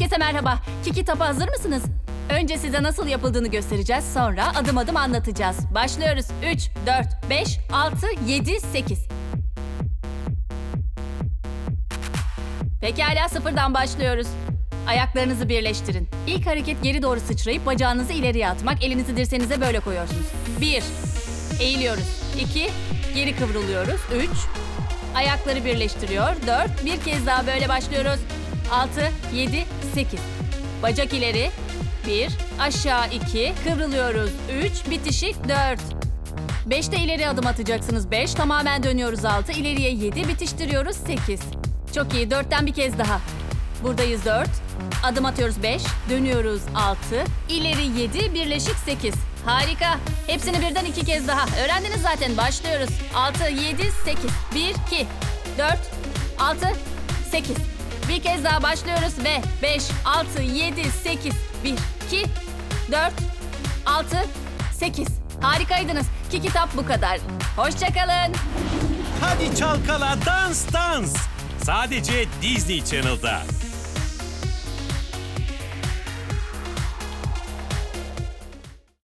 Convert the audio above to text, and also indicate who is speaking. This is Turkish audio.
Speaker 1: Herkese merhaba. Kiki Top'a hazır mısınız? Önce size nasıl yapıldığını göstereceğiz. Sonra adım adım anlatacağız. Başlıyoruz. 3, 4, 5, 6, 7, 8. Pekala sıfırdan başlıyoruz. Ayaklarınızı birleştirin. İlk hareket geri doğru sıçrayıp bacağınızı ileriye atmak. Elinizi dirseğinize böyle koyuyorsunuz. 1. Eğiliyoruz. 2. Geri kıvrılıyoruz. 3. Ayakları birleştiriyor. 4. Bir kez daha böyle başlıyoruz. 6, 7, 8. Bacak ileri. 1. Aşağı 2. Kıvrılıyoruz. 3. Bitişik 4. 5'te ileri adım atacaksınız. 5. Tamamen dönüyoruz 6. İleriye 7. Bitiştiriyoruz 8. Çok iyi. 4'ten bir kez daha. Buradayız 4. Adım atıyoruz 5. Dönüyoruz 6. İleri 7. Birleşik 8. Harika. Hepsini birden iki kez daha. Öğrendiniz zaten. Başlıyoruz. 6, 7, 8. 1, 2, 4, 6, 8. Bir kez daha başlıyoruz ve 5, 6, 7, 8. 1, 2, 4, 6, 8. Harikaydınız. İki kitap bu kadar. Hoşçakalın.
Speaker 2: Hadi çalkala dans dans. Sadece Disney Channel'da.